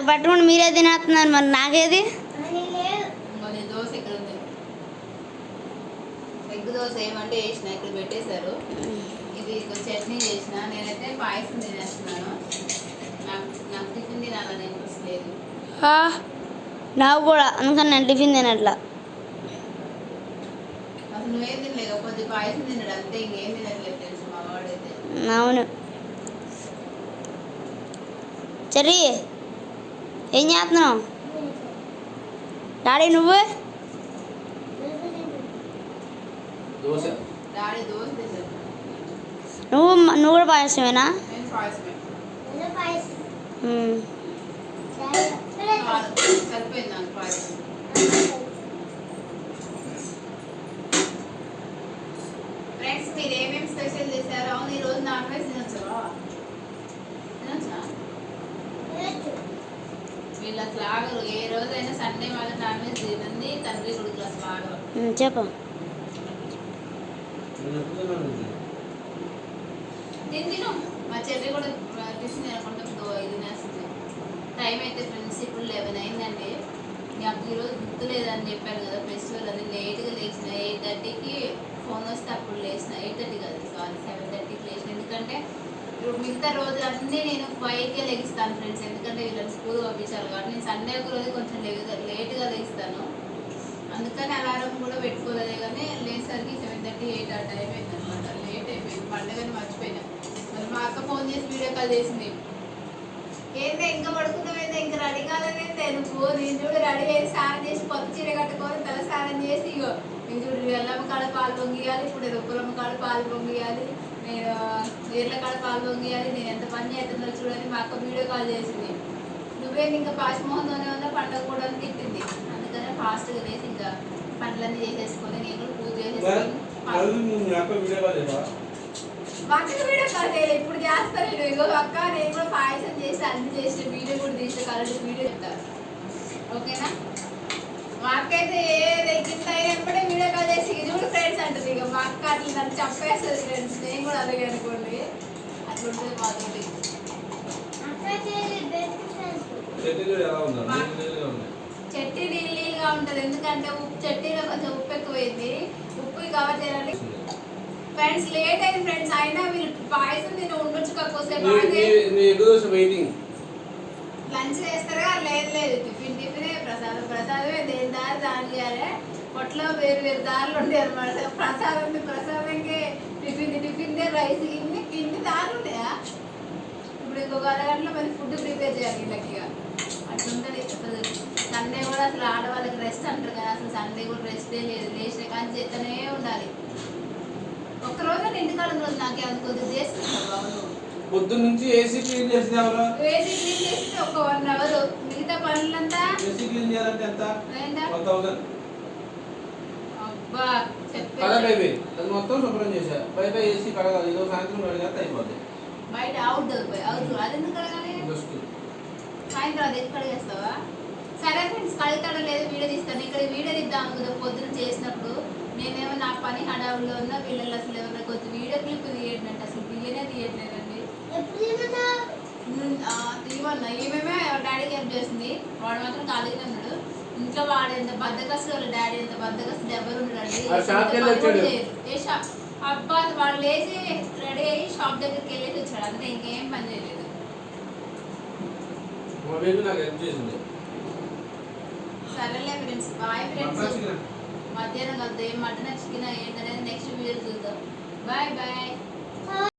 నాకు పట్టుకుని మీరే తినేస్తున్నారు మరి నాకేది? ఎగ్ దోశ ఏమంటే వేసిన ఇక్కడ పెట్టేశారు. ఇది కొంచెం చట్నీ చేసిన నేనైతే పాయసం తినేస్తున్నాను. నాకు నాకు టిఫిన్ తినాలని ఇంట్రెస్ట్ లేదు. ఆ, నాకు కూడా అందుకని నేను టిఫిన్ తినట్లా. అసలు నువ్వేం తినలేదు? కొద్ది పాయసం తినడు అంతే ఇంకేం తినట్లేదు తెలుసు మా వాడైతే. అవును. చెర్రీ? ఏం చేస్తున్నావు? డాడీ నువ్వు? నువ్వు నువ్వు కూడా పాయసమేనా? పాయసమే ఉమ్. చాలు, సరిపోయింది నాకు పాయసం ఫ్రెండ్స్ మీరు ఏమేమి స్పెషల్ చేశారో అవును ఈరోజు నాన్ వెజ్ తినొచ్చా తినొచ్చా వీళ్ళు అసలు ఆగరు ఏ రోజైనా సండే మాత్రం నాన్ వెజ్ తినండి తండ్రి కొడుకులు అసలు ఆగరు ఉమ్, చెప్పు. నేను ఎప్పుడు తిన్నాను ఇది? నేను తిను మా చెల్లి కూడా టిఫిన్ తినకుండా దో- ఇది టైం అయితే ఫ్రెండ్స్ ఇప్పుడు లెవెన్ అయిందండి. నాకు ఈరోజు గుర్తు లేదని చెప్పాను కదా ఫెస్టివల్ అది లేట్గా లేచిన. ఎయిట్ థర్టీకి ఫోన్ వస్తే అప్పుడు లేచిన. ఎయిట్ థర్టీ కాదు సారీ సెవెన్ థర్టీకి లేచిన. ఎందుకంటే ఇప్పుడు మిగతా రోజులన్నీ నేను ఫైవ్కే లెగిస్తాను ఫ్రెండ్స్ ఎందుకంటే వీళ్ళని స్కూల్ పంపించాలి కాబట్టి నేను సండే ఒక రోజు కొంచెం లేట్ లేట్గా లెగిస్తాను అందుకని అలారం కూడా పెట్టుకోలేదు. కానీ లేసరికి సెవెన్ థర్టీ ఎయిట్ ఆ టైం అయింది అనమాట లేట్ అయిపోయింది. పండుగని మర్చిపోయినా. మరి మా అక్క ఫోన్ చేసి వీడియో కాల్ చేసింది. ఏంటో ఇంకా పడుకున్నావేంటి ఇంకా రెడీ కాలేదేంటి నువ్వు నేను చూడు రెడీ అయ్యి స్నానం చేసి కొత్త చీర కట్టుకొని తల స్నానం చేసి ఇగో. నేను చూడు వెళ్ళమ్మ కాడ పాలు పొంగియాలి ఇప్పుడు రొప్పులమ్మ కాడ పాలు పొంగియాలి. నేను వీర్ల కాడ పాలు పొంగియాలి నేను ఎంత పని చేస్తుందో చూడని మా అక్క వీడియో కాల్ చేసింది. నువ్వేంటి ఇంకా పాశమోహంలోనే ఉన్నా పండగ కూడా తిట్టింది. అందుకనే ఫాస్ట్గా లేసి ఇంకా పనులన్నీ చేసేసుకొని నేను కూడా పూజ చేసేసుకొని నువ్వు మీ వీడియో కాల్ ఇప్పుడు చేస్తాను నేను ఇగో అక్క నేను కూడా పాయసం చేసి అన్ని చేసి వీడియో కూడా తీసి కలర్ వీడియో చెప్తాను ఓకేనా? మా అక్క అయితే ఏ కింద అయినప్పుడే వీడియో కాల్ చేసి ఇది కూడా ఫ్రెండ్స్ అంటుంది ఇక మా అక్క అట్లా నన్ను చంపేస్తుంది ఫ్రెండ్స్ నేను కూడా అలాగే అనుకోండి అట్లా ఉంటుంది మాతోటి. చట్నీ నీళ్ళగా ఉంటుంది ఎందుకంటే ఉప్పు చట్నీలో కొంచెం ఉప్పు ఎక్కువైంది. ఉప్పు కవర్ చేయాలి ఫ్రెండ్స్ లేట్ అయింది ఫ్రెండ్స్ అయినా వీళ్ళు పాయసం తిని ఉండొచ్చు కాకపోతే వెయిటింగ్ లంచ్ చేస్తారా? లేదు లేదు. టిఫిన్ టిఫినే ప్రసాదం ప్రసాదమే. దేని దారి దాని చేయాలి. పొట్లో వేరు వేరు దారులు ఉంటాయి అనమాట ప్రసాదం టిఫిన్ రైస్ ఇన్ని గిన్ని తాగున్నాయా ఇప్పుడు ఇంకొక అరగంటలో మరి ఫుడ్ ప్రిపేర్ చేయాలి వీళ్ళకి ఇక. అట్లుంటుంది అసలు. సండే కూడా అసలు ఆడవాళ్ళకి రెస్ట్ అంటారు కదా అసలు సండే కూడా రెస్టే లేదు. లేచిన కానీ చేస్తూనే ఉండాలి. ఒక్కరోజు ఇంటి కాలం రోజు నాకే అది కొద్దిగా చేసుకున్నావు బాబు పొద్దున్న నుంచి ఏసీ క్లీన్ చేసినావరా ఏసీ క్లీన్ చేసి ఒక వన్ అవర్ మిగతా పనులంతా? ఏసీ క్లీన్ చేయాలంటే ఎంత? 1000 కదా బేబీ అది మొత్తం శుభ్రం చేశా. బయట ఏసీ కడగాలి ఇదో సాయంత్రం కడిగేస్తే అయిపోద్ది. బయట అవుట్డోర్ పోయి అవుట్డోర్ అది ఎందుకు కడగాలి జస్ట్ సాయంత్రం అది ఎక్కడ కడిగేస్తావా? సరే ఫ్రెండ్స్ కడుగుతాడో లేదు వీడియో తీస్తాను. ఇక్కడ వీడియో తీద్దాం అనుకుందా పొద్దున చేసినప్పుడు నేనేమో నా పని హడావుల్లో ఉన్నా పిల్లలు అసలు ఎవరైనా కొద్ది వీడియో క్లిప్ తీయడంటే. అసలు తీయనే తీయట్లేదండి. ఆ, తీయమన్నా. ఈమెమే డాడీకి హెల్ప్ చేస్తుంది వాడు మాత్రం ఖాళీగా ఉన్నాడు. ఇంట్లో వాడు ఎంత బద్దకస్తు వాళ్ళ డాడీ ఎంత ఎవరు షాప్ అబ్బా వాడు లేచి రెడీ అయ్యి షాప్ దగ్గరికి వెళ్ళేసి వచ్చాడు. అంతే ఇంకేం పని చేయలేదు. సరేలే ఫ్రెండ్స్ బాయ్ ఫ్రెండ్స్. మధ్యాహ్నం కలుద్దాం. ఏం మటన్ చికెన్ ఏంటనేది నెక్స్ట్ వీడియో చూద్దాం. Bye bye.